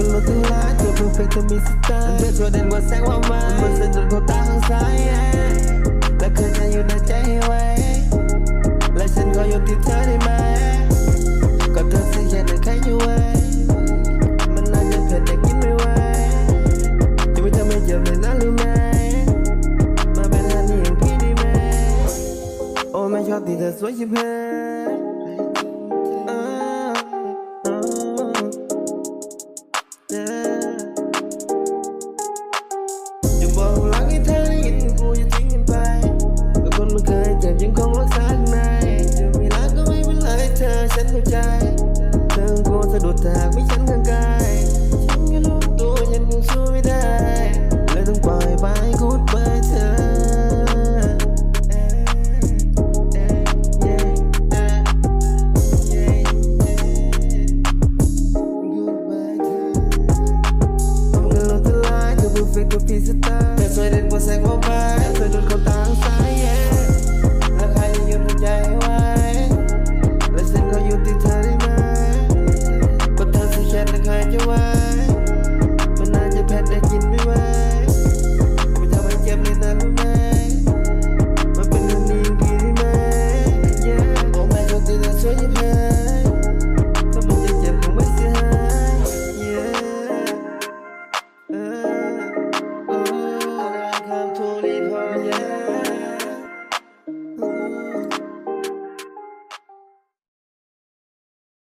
perfect เธอมีสไตล์เธอชัวร์เด่นกว่าแสงว่าไม้มันสะดุดเพราตาข้างซ้ายและเคยใจอยู่ในใจไว้ และฉันขออยู่ที่เธอได้ไหมก็เธอสิแค่ไหนใครอยู่ไว้มันน่าจะเผ็ดแต่กินไม่ไหวจะไม่ทำให้เจ็บเลยนะรู้ไหมมาเป็นฮันนี่อย่างพี่ได้ไหมโอ้ไม่ชอบที่เธอสวยชิบหาย ta quý chẳng thang cay Chẳng như lúc tôi nhận xuôi đây Lời từng bài bye goodbye thơ Perfect, perfect, perfect, perfect, perfect, perfect, perfect, perfect, perfect, perfect, perfect, perfect, perfect, perfect, perfect,